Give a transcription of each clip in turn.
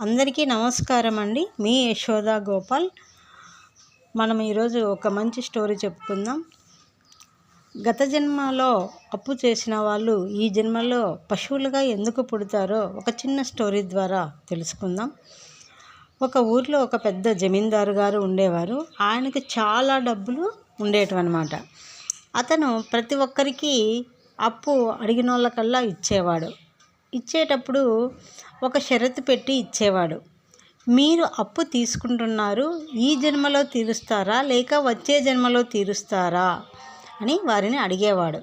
అందరికీ నమస్కారం అండి మీ యశోద గోపాల్. మనం ఈరోజు ఒక మంచి స్టోరీ చెప్పుకుందాం. గత జన్మలో అప్పు చేసిన వాళ్ళు ఈ జన్మలో పశువులుగా ఎందుకు పుడతారో ఒక చిన్న స్టోరీ ద్వారా తెలుసుకుందాం. ఒక ఊర్లో ఒక పెద్ద జమీందారు గారు ఉండేవారు. ఆయనకు చాలా డబ్బులు ఉండేటివన్నమాట. అతను ప్రతి ఒక్కరికి అప్పు అడిగిన వాళ్ళకల్లా ఇచ్చేవాడు. ఇచ్చేటప్పుడు ఒక షరతు పెట్టి ఇచ్చేవాడు. మీరు అప్పు తీసుకుంటున్నారు ఈ జన్మలో తీరుస్తారా లేక వచ్చే జన్మలో తీరుస్తారా అని వారిని అడిగేవాడు.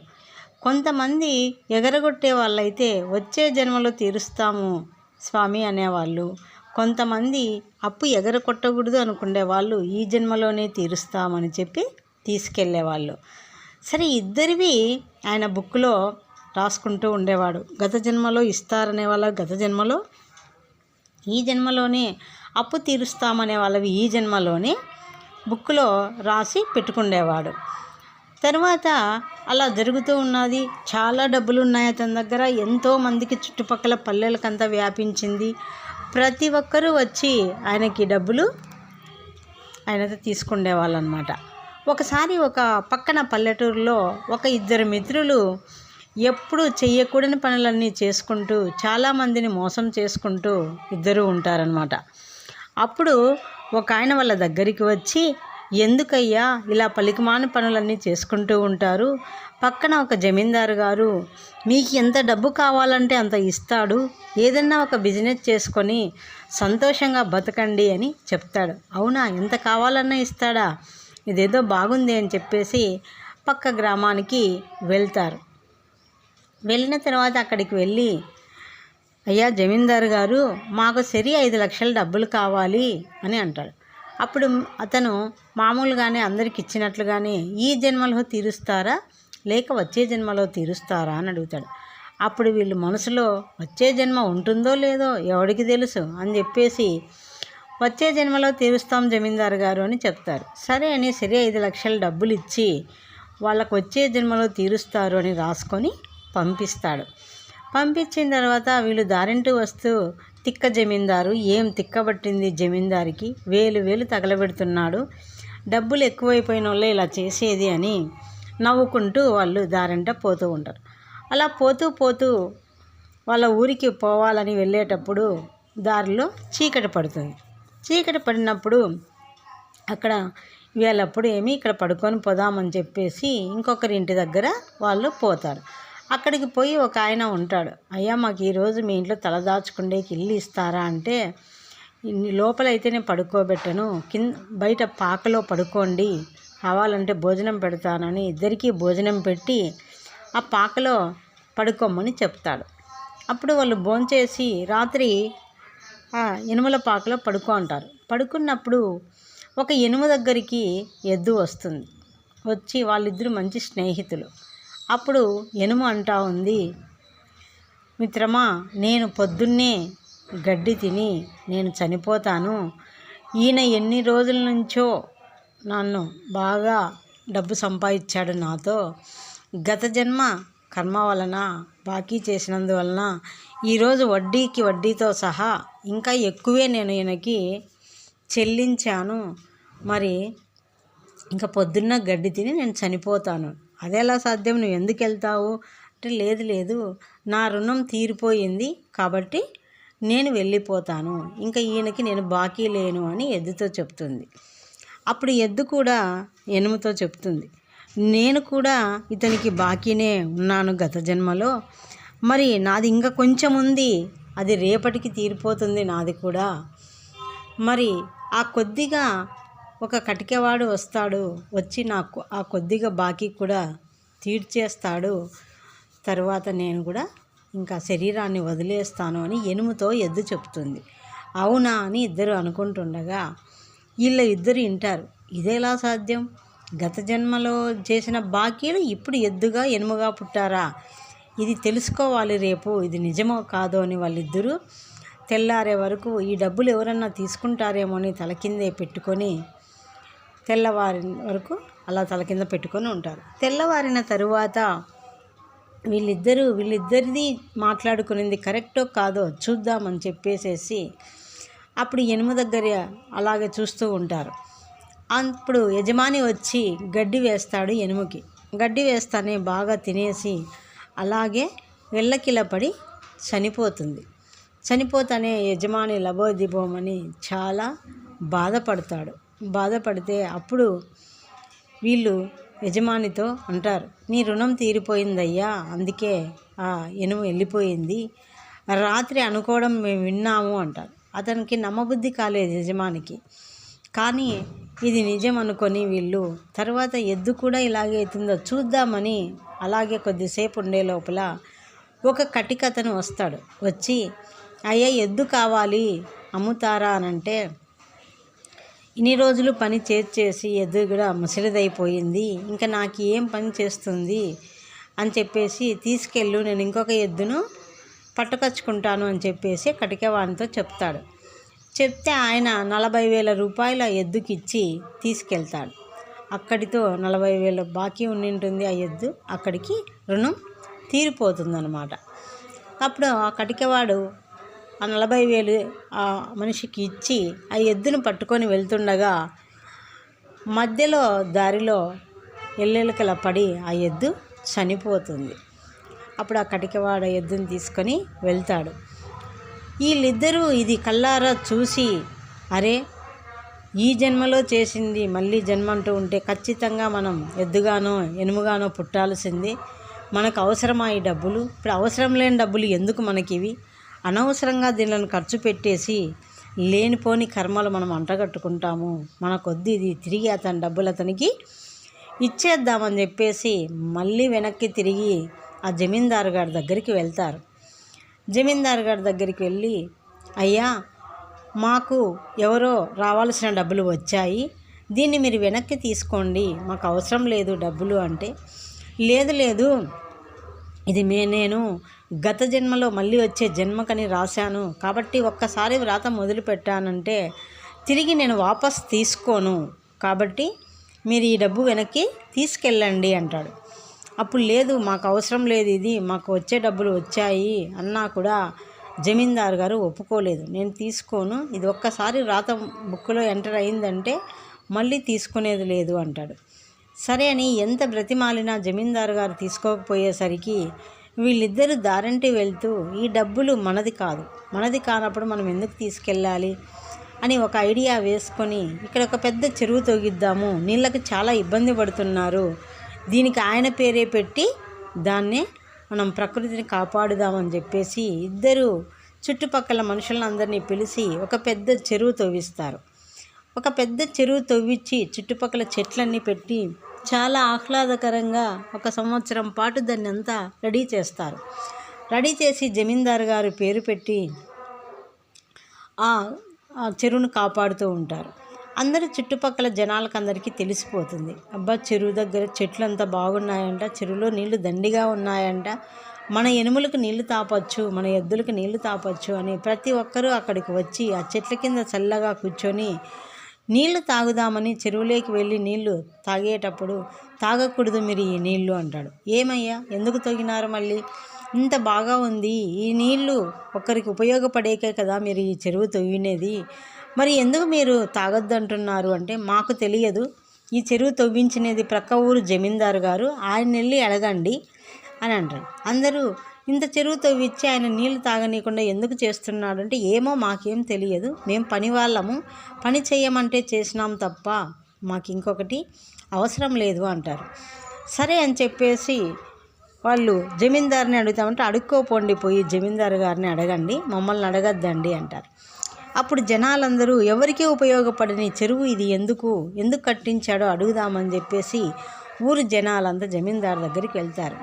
కొంతమంది ఎగరగొట్టే వాళ్ళైతే వచ్చే జన్మలో తీరుస్తాము స్వామి అనేవాళ్ళు. కొంతమంది అప్పు ఎగరగొట్టకూడదు అనుకునే వాళ్ళు ఈ జన్మలోనే తీరుస్తామని చెప్పి తీసుకెళ్ళేవాళ్ళు. సరే ఇద్దరివి ఆయన బుక్లో రాసుకుంటూ ఉండేవాడు. గత జన్మలో ఇస్తారనే వాళ్ళ గత జన్మలో ఈ జన్మలోనే అప్పు తీరుస్తామనే వాళ్ళవి ఈ జన్మలోనే బుక్లో రాసి పెట్టుకుండేవాడు. తర్వాత అలా జరుగుతూ ఉన్నది. చాలా డబ్బులు ఉన్నాయి అతని దగ్గర. ఎంతో మందికి చుట్టుపక్కల పల్లెలకంతా వ్యాపించింది. ప్రతి ఒక్కరూ వచ్చి ఆయనకి డబ్బులు ఆయనతో తీసుకుండేవాళ్ళు అనమాట ఒకసారి ఒక పక్కన పల్లెటూరులో ఒక ఇద్దరు మిత్రులు ఎప్పుడు చెయ్యకూడని పనులన్నీ చేసుకుంటూ చాలామందిని మోసం చేసుకుంటూ ఇద్దరూ ఉంటారనమాట అప్పుడు ఒక ఆయన వాళ్ళ దగ్గరికి వచ్చి ఎందుకయ్యా ఇలా పలికిమాని పనులన్నీ చేసుకుంటూ ఉంటారు? పక్కన ఒక జమీందారు గారు మీకు ఎంత డబ్బు కావాలంటే అంత ఇస్తాడు. ఏదన్నా ఒక బిజినెస్ చేసుకొని సంతోషంగా బతకండి అని చెప్తాడు. అవునా? ఎంత కావాలన్నా ఇస్తాడా? ఇదేదో బాగుంది అని చెప్పేసి పక్క గ్రామానికి వెళ్తారు. వెళ్ళిన తర్వాత అక్కడికి వెళ్ళి అయ్యా జమీందారు గారు మాకు సరి ఐదు లక్షల డబ్బులు కావాలి అని అంటాడు. అప్పుడు అతను మామూలుగానే అందరికి ఇచ్చినట్లుగానే ఈ జన్మలో తీరుస్తారా? లేక వచ్చే జన్మలో తీరుస్తారా? అని అడుగుతాడు. అప్పుడు వీళ్ళు మనసులో వచ్చే జన్మ ఉంటుందో లేదో ఎవడికి తెలుసు? అని చెప్పేసి వచ్చే జన్మలో తీరుస్తాం జమీందారు గారు అని చెప్తారు. సరే అని సరే ఐదు లక్షల డబ్బులు ఇచ్చి వాళ్ళకు వచ్చే జన్మలో తీరుస్తారు అని రాసుకొని పంపిస్తాడు. పంపించిన తర్వాత వీళ్ళు దారింటూ వస్తూ తిక్క జమీందారు ఏం తిక్కబట్టింది జమీందారికి? వేలు వేలు తగలబెడుతున్నాడు. డబ్బులు ఎక్కువైపోయిన వాళ్ళే ఇలా చేసేది అని నవ్వుకుంటూ వాళ్ళు దారింట పోతూ ఉంటారు. అలా పోతూ పోతూ వాళ్ళ ఊరికి పోవాలని వెళ్ళేటప్పుడు దారిలో చీకటి పడుతుంది. చీకటి పడినప్పుడు అక్కడ వీళ్ళప్పుడు ఏమి ఇక్కడ పడుకొని పోదామని చెప్పేసి ఇంకొకరి ఇంటి దగ్గర వాళ్ళు పోతారు. అక్కడికి పోయి ఒక ఆయన ఉంటాడు. అయ్యా మాకు ఈరోజు మీ ఇంట్లో తలదాచుకుండేకి ఇల్లు ఇస్తారా? అంటే లోపలైతే నేను పడుకోబెట్టను. కింద బయట పాకలో పడుకోండి. కావాలంటే భోజనం పెడతానని ఇద్దరికీ భోజనం పెట్టి ఆ పాకలో పడుకోమని చెప్తాడు. అప్పుడు వాళ్ళు భోంచేసి రాత్రి ఎనుముల పాకలో పడుకో అంటారు. పడుకున్నప్పుడు ఒక ఎనుమ దగ్గరికి ఎద్దు వస్తుంది. వచ్చి వాళ్ళిద్దరు మంచి స్నేహితులు. అప్పుడు ఎనుము అంటా ఉంది మిత్రమా నేను పొద్దున్నే గడ్డి తిని నేను చనిపోతాను. ఈయన ఎన్ని రోజుల నుంచో నన్ను బాగా డబ్బు సంపాదించాడు నాతో. గత జన్మ కర్మ వలన బాకీ చేసినందువలన ఈరోజు వడ్డీకి వడ్డీతో సహా ఇంకా ఎక్కువే నేను ఈయనకి చెల్లించాను. మరి ఇంకా పొద్దున్న గడ్డి తిని నేను చనిపోతాను. అదెలా సాధ్యం? నువ్వు ఎందుకు వెళ్తావు అంటే లేదు లేదు. నా రుణం తీరిపోయింది కాబట్టి నేను వెళ్ళిపోతాను. ఇంకా ఈయనకి నేను బాకీ లేను అని ఎద్దుతో చెప్తుంది. అప్పుడు ఎద్దు కూడా ఎనుముతో చెప్తుంది. నేను కూడా ఇతనికి బాకీనే ఉన్నాను గత జన్మలో. మరి నాది ఇంకా కొంచెం ఉంది. అది రేపటికి తీరిపోతుంది నాది కూడా. మరి ఆ కొద్దిగా ఒక కటికవాడు వస్తాడు వచ్చి నాకు ఆ కొద్దిగా బాకీ కూడా తీర్చేస్తాడు. తర్వాత నేను కూడా ఇంకా శరీరాన్ని వదిలేస్తాను అని ఎనుముతో ఎద్దు చెప్తుంది. అవునా అని ఇద్దరు అనుకుంటుండగా వీళ్ళ ఇద్దరు వింటారు ఇదేలా సాధ్యం? గత జన్మలో చేసిన బాకీలు ఇప్పుడు ఎద్దుగా ఎనుముగా పుట్టారా? ఇది తెలుసుకోవాలి రేపు. ఇది నిజమో కాదో అని వాళ్ళిద్దరూ తెల్లారే వరకు ఈ డబ్బులు ఎవరన్నా తీసుకుంటారేమో అని తలకిందే పెట్టుకొని తెల్లవారి వరకు అలా తల కింద పెట్టుకొని ఉంటారు. తెల్లవారిన తరువాత వీళ్ళిద్దరూ వీళ్ళిద్దరిది మాట్లాడుకునేది కరెక్టో కాదో చూద్దామని చెప్పేసేసి అప్పుడు ఎనుము దగ్గర అలాగే చూస్తూ ఉంటారు. అప్పుడు యజమాని వచ్చి గడ్డి వేస్తాడు ఎనుముకి గడ్డి వేస్తానే బాగా తినేసి అలాగే వెళ్ళకిలపడి చనిపోతుంది. చనిపోతానే యజమాని లబోదిబోమని చాలా బాధపడతాడు. బాధపడితే అప్పుడు వీళ్ళు యజమానితో అంటారు నీ రుణం తీరిపోయిందయ్యా అందుకే ఆ ఎనుము వెళ్ళిపోయింది. రాత్రి అనుకోవడం మేము విన్నాము అంటారు. అతనికి నమ్మబుద్ధి కాలేదు యజమానికి. కానీ ఇది నిజం అనుకొని వీళ్ళు తర్వాత ఎద్దు కూడా ఇలాగే అవుతుందో చూద్దామని అలాగే కొద్దిసేపు ఉండే లోపల ఒక కటికతను వస్తాడు. వచ్చి అయ్యా ఎద్దు కావాలి అమ్ముతారా అని అంటే ఇన్ని రోజులు పని చేసి చేసి ఎద్దు కూడా ముసలిదైపోయింది. ఇంకా నాకు ఏం పని చేస్తుంది అని చెప్పేసి తీసుకెళ్ళు నేను ఇంకొక ఎద్దును పట్టుకొచ్చుకుంటాను అని చెప్పేసి కటికవానితో చెప్తాడు. చెప్తే ఆయన నలభై వేల రూపాయల ఎద్దుకిచ్చి తీసుకెళ్తాడు. అక్కడితో నలభై వేల బాకీ ఉండింటుంది ఆ ఎద్దు. అక్కడికి రుణం తీరిపోతుందన్నమాట. అప్పుడు ఆ కటికవాడు ఆ నలభై వేలు ఆ మనిషికి ఇచ్చి ఆ ఎద్దును పట్టుకొని వెళ్తుండగా మధ్యలో దారిలో ఎల్లెలకల పడి ఆ ఎద్దు చనిపోతుంది. అప్పుడు ఆ కటికవాడ ఎద్దుని తీసుకొని వెళ్తాడు. వీళ్ళిద్దరూ ఇది కల్లారా చూసి అరే ఈ జన్మలో చేసింది మళ్ళీ జన్మ అంటూ ఉంటే ఖచ్చితంగా మనం ఎద్దుగానో ఎనుముగానో పుట్టాల్సింది. మనకు అవసరమా ఈ డబ్బులు? ఇప్పుడు అవసరం లేని డబ్బులు ఎందుకు మనకి ఇవి అనవసరంగా దీనిలను ఖర్చు పెట్టేసి లేనిపోని కర్మలు మనం అంటగట్టుకుంటాము. మన కొద్ది ఇది తిరిగి అతని డబ్బులు అతనికి ఇచ్చేద్దామని చెప్పేసి మళ్ళీ వెనక్కి తిరిగి ఆ జమీందారు గారి దగ్గరికి వెళ్తారు. జమీందారు గారి దగ్గరికి వెళ్ళి అయ్యా మాకు ఎవరో రావాల్సిన డబ్బులు వచ్చాయి. దీన్ని మీరు వెనక్కి తీసుకోండి. మాకు అవసరం లేదు డబ్బులు అంటే లేదు లేదు. ఇది మే నేను గత జన్మలో మళ్ళీ వచ్చే జన్మకని రాశాను. కాబట్టి ఒక్కసారి వ్రాత మొదలుపెట్టానంటే తిరిగి నేను వాపస్ తీసుకోను. కాబట్టి మీరు ఈ డబ్బు వెనక్కి తీసుకెళ్ళండి అంటాడు. అప్పుడు లేదు మాకు అవసరం లేదు ఇది మాకు వచ్చే డబ్బులు వచ్చాయి అన్నా కూడా జమీందారు గారు ఒప్పుకోలేదు. నేను తీసుకోను ఇది ఒక్కసారి రాత బుక్లో ఎంటర్ అయిందంటే మళ్ళీ తీసుకునేది లేదు అంటాడు. సరే అని ఎంత బ్రతిమాలినా జమీందారు గారు తీసుకోకపోయేసరికి వీళ్ళిద్దరూ దారంటి వెళ్తూ ఈ డబ్బులు మనది కాదు. మనది కానప్పుడు మనం ఎందుకు తీసుకెళ్ళాలి? అని ఒక ఐడియా వేసుకొని ఇక్కడ ఒక పెద్ద చెరువు తొగిద్దాము. నీళ్ళకి చాలా ఇబ్బంది పడుతున్నారు. దీనికి ఆయన పేరే పెట్టి దాన్నే మనం ప్రకృతిని కాపాడుదామని చెప్పేసి ఇద్దరు చుట్టుపక్కల మనుషులందరినీ పిలిచి ఒక పెద్ద చెరువు తవ్విస్తారు ఒక పెద్ద చెరువు తవ్వించి చుట్టుపక్కల చెట్లన్నీ పెట్టి చాలా ఆహ్లాదకరంగా ఒక సంవత్సరం పాటు దాన్ని అంతా రెడీ చేస్తారు. రెడీ చేసి జమీందారు గారు పేరు పెట్టి ఆ చెరువును కాపాడుతూ ఉంటారు. అందరూ చుట్టుపక్కల జనాలకు అందరికీ తెలిసిపోతుంది. అబ్బా చెరువు దగ్గర చెట్లు అంతా బాగున్నాయంట చెరువులో నీళ్ళు దండిగా ఉన్నాయంట. మన ఎనుములకు నీళ్ళు తాపొచ్చు మన ఎద్దులకు నీళ్ళు తాపొచ్చు అని ప్రతి ఒక్కరూ అక్కడికి వచ్చి ఆ చెట్ల కింద చల్లగా కూర్చొని నీళ్ళు తాగుదామని చెరువులోకి వెళ్ళి నీళ్ళు తాగేటప్పుడు తాగకూడదు మీరు ఈ నీళ్ళు అంటాడు. ఏమయ్యా? ఎందుకు తొగినారు మళ్ళీ? ఇంత బాగా ఉంది. ఈ నీళ్ళు ఒకరికి ఉపయోగపడేకే కదా మీరు ఈ చెరువు తొవ్వినేది. మరి ఎందుకు మీరు తాగొద్దంటున్నారు అంటే మాకు తెలియదు. ఈ చెరువు తవ్వించినది ప్రక్క ఊరు జమీందారు గారు. ఆయన వెళ్ళి అడగండి అని అంటారు అందరూ ఇంత చెరువుతో ఇచ్చి ఆయన నీళ్ళు తాగనీయకుండా ఎందుకు చేస్తున్నాడు అంటే ఏమో మాకేం తెలియదు. మేము పని వాళ్ళము. పని చేయమంటే చేసినాం తప్ప మాకు ఇంకొకటి అవసరం లేదు అంటారు. సరే అని చెప్పేసి వాళ్ళు జమీందారుని అడుగుతామంటే అడుక్కోపోండి పోయి జమీందారు గారిని అడగండి మమ్మల్ని అడగద్దండి అంటారు. అప్పుడు జనాలందరూ ఎవరికీ ఉపయోగపడని చెరువు ఇది ఎందుకు ఎందుకు కట్టించాడో అడుగుదామని చెప్పేసి ఊరు జనాలంతా జమీందారు దగ్గరికి వెళ్తారు.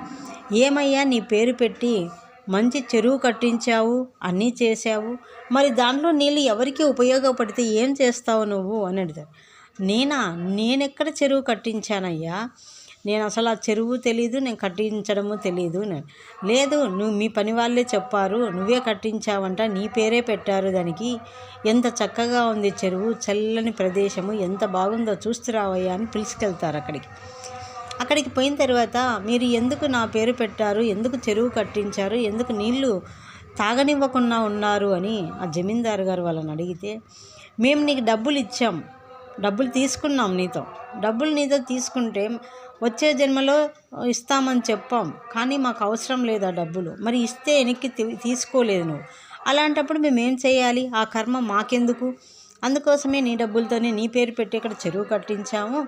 ఏమయ్యా నీ పేరు పెట్టి మంచి చెరువు కట్టించావు అన్నీ చేశావు. మరి దాంట్లో నీళ్ళు ఎవరికి ఉపయోగపడితే ఏం చేస్తావు నువ్వు? అని అడిగారు నేనా? నేనెక్కడ చెరువు కట్టించానయ్యా? నేను అసలు ఆ చెరువు తెలీదు నేను కట్టించడము తెలీదు నేను లేదు నువ్వు మీ పని వాళ్ళే చెప్పారు నువ్వే కట్టించావంట నీ పేరే పెట్టారు దానికి. ఎంత చక్కగా ఉంది చెరువు చల్లని ప్రదేశము ఎంత బాగుందో చూస్తురావయ్యా అని పిలుచుకెళ్తారు అక్కడికి. అక్కడికి పోయిన తర్వాత మీరు ఎందుకు నా పేరు పెట్టారు? ఎందుకు చెరువు కట్టించారు? ఎందుకు నీళ్ళు తాగనివ్వకుండా ఉన్నారు అని ఆ జమీందారు గారు వాళ్ళని అడిగితే మేము నీకు డబ్బులు ఇచ్చాం. డబ్బులు తీసుకున్నాం నీతో. డబ్బులు నీతో తీసుకుంటే వచ్చే జన్మలో ఇస్తామని చెప్పాం. కానీ మాకు అవసరం లేదు ఆ డబ్బులు. మరి ఇస్తే వెనక్కి తీ- తీసుకోలేదు నువ్వు. అలాంటప్పుడు మేము ఏం చేయాలి? ఆ కర్మ మాకెందుకు? అందుకోసమే నీ డబ్బులతోనే నీ పేరు పెట్టి ఇక్కడ చెరువు కట్టించాము.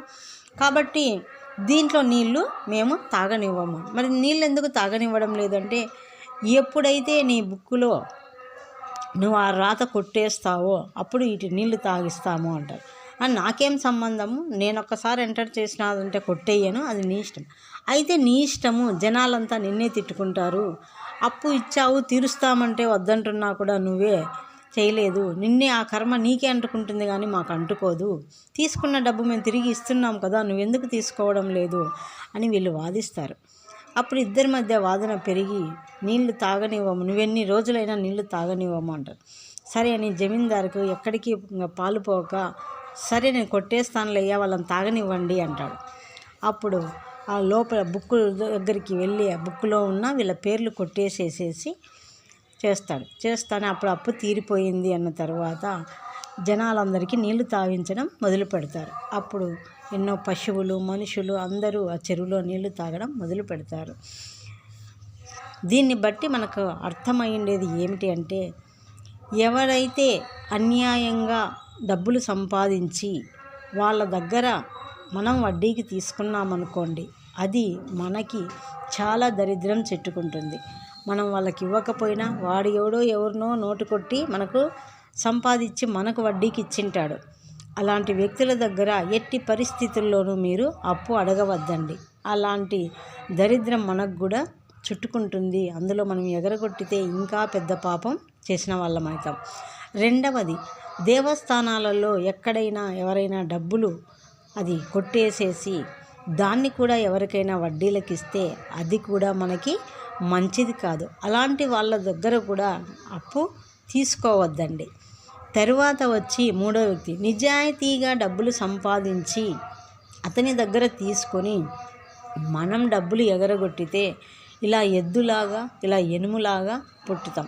కాబట్టి దీంట్లో నీళ్ళు మేము తాగనివ్వము. మరి నీళ్ళు ఎందుకు తాగనివ్వడం లేదంటే ఎప్పుడైతే నీ బుక్కులో నువ్వు ఆ రాత కొట్టేస్తావో అప్పుడు ఇటు నీళ్ళు తాగిస్తాము అంటారు. అని నాకేం సంబంధము? నేను ఒక్కసారి ఎంటర్ చేసినాదంటే కొట్టేయను అది నీ ఇష్టం. అయితే నీ ఇష్టము జనాలంతా నిన్నే తిట్టుకుంటారు. అప్పు ఇచ్చావు తీరుస్తామంటే వద్దంటున్నా కూడా నువ్వే. చేయలేదు. నిన్నే ఆ కర్మ నీకే అంటుకుంటుంది కానీ మాకు అంటుకోదు తీసుకున్న డబ్బు మేము తిరిగి ఇస్తున్నాం కదా నువ్వెందుకు తీసుకోవడం లేదు? అని వీళ్ళు వాదిస్తారు. అప్పుడు ఇద్దరి మధ్య వాదన పెరిగి నీళ్ళు తాగనివ్వము నువ్వెన్ని రోజులైనా నీళ్ళు తాగనివ్వము అంటారు. సరే అని జమీందారుకు ఎక్కడికి పాలు పోక సరే నేను కొట్టేస్తానులే అయ్యా వాళ్ళని తాగనివ్వండి అంటాడు. అప్పుడు ఆ లోపల బుక్ దగ్గరికి వెళ్ళి ఆ బుక్లో ఉన్న వీళ్ళ పేర్లు కొట్టేసేసేసి చేస్తాడు. చేస్తాను అప్పుడు అప్పు తీరిపోయింది అన్న తర్వాత జనాలందరికీ నీళ్ళు తాగించడం మొదలు పెడతారు. అప్పుడు ఎన్నో పశువులు మనుషులు అందరూ ఆ చెరువులో నీళ్ళు తాగడం మొదలు పెడతారు. దీన్ని బట్టి మనకు అర్థమైండేది ఏమిటి అంటే ఎవరైతే అన్యాయంగా డబ్బులు సంపాదించి వాళ్ళ దగ్గర మనం వడ్డీకి తీసుకున్నామనుకోండి అది మనకి చాలా దరిద్రం చెట్టుకుంటుంది. మనం వాళ్ళకి ఇవ్వకపోయినా వాడు ఎవడో ఎవరినో నోటు కొట్టి మనకు సంపాదించి మనకు వడ్డీకి ఇచ్చింటాడు. అలాంటి వ్యక్తుల దగ్గర ఎట్టి పరిస్థితుల్లోనూ మీరు అప్పు అడగవద్దండి. అలాంటి దరిద్రం మనకు కూడా చుట్టుకుంటుంది. అందులో మనం ఎగరగొట్టితే ఇంకా పెద్ద పాపం చేసిన వాళ్ళం అవుతాం. రెండవది దేవస్థానాలలో ఎక్కడైనా ఎవరైనా డబ్బులు అది కొట్టేసేసి దాన్ని కూడా ఎవరికైనా వడ్డీలకు ఇస్తే అది కూడా మనకి మంచిది కాదు. అలాంటి వాళ్ళ దగ్గర కూడా అప్పు తీసుకోవద్దండి. తరువాత వచ్చి మూడో వ్యక్తి నిజాయితీగా డబ్బులు సంపాదించి అతని దగ్గర తీసుకొని మనం డబ్బులు ఎగరగొట్టితే ఇలా ఎద్దులాగా ఇలా ఎనుములాగా పుట్టుతాం.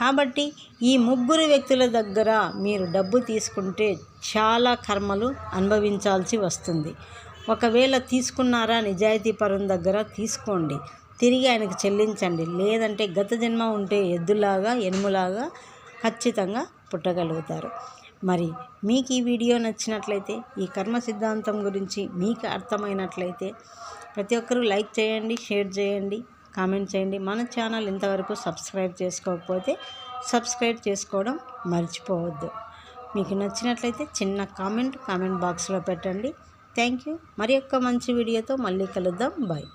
కాబట్టి ఈ ముగ్గురు వ్యక్తుల దగ్గర మీరు డబ్బు తీసుకుంటే చాలా కర్మలు అనుభవించాల్సి వస్తుంది. ఒకవేళ తీసుకున్నారా నిజాయితీ పరం దగ్గర తీసుకోండి. తిరిగి ఆయనకు చెల్లించండి. లేదంటే గత జన్మ ఉంటే ఎద్దులాగా ఎనుములాగా ఖచ్చితంగా పుట్టగలుగుతారు. మరి మీకు ఈ వీడియో నచ్చినట్లయితే ఈ కర్మ సిద్ధాంతం గురించి మీకు అర్థమైనట్లయితే ప్రతి ఒక్కరూ లైక్ చేయండి షేర్ చేయండి కామెంట్ చేయండి. మన ఛానల్ ఇంతవరకు సబ్స్క్రైబ్ చేసుకోకపోతే సబ్స్క్రైబ్ చేసుకోవడం మర్చిపోవద్దు. మీకు నచ్చినట్లయితే చిన్న కామెంట్ కామెంట్ బాక్స్లో పెట్టండి. Thank you. మరి యొక్క మంచి వీడియోతో మళ్ళీ కలుద్దాం. బాయ్.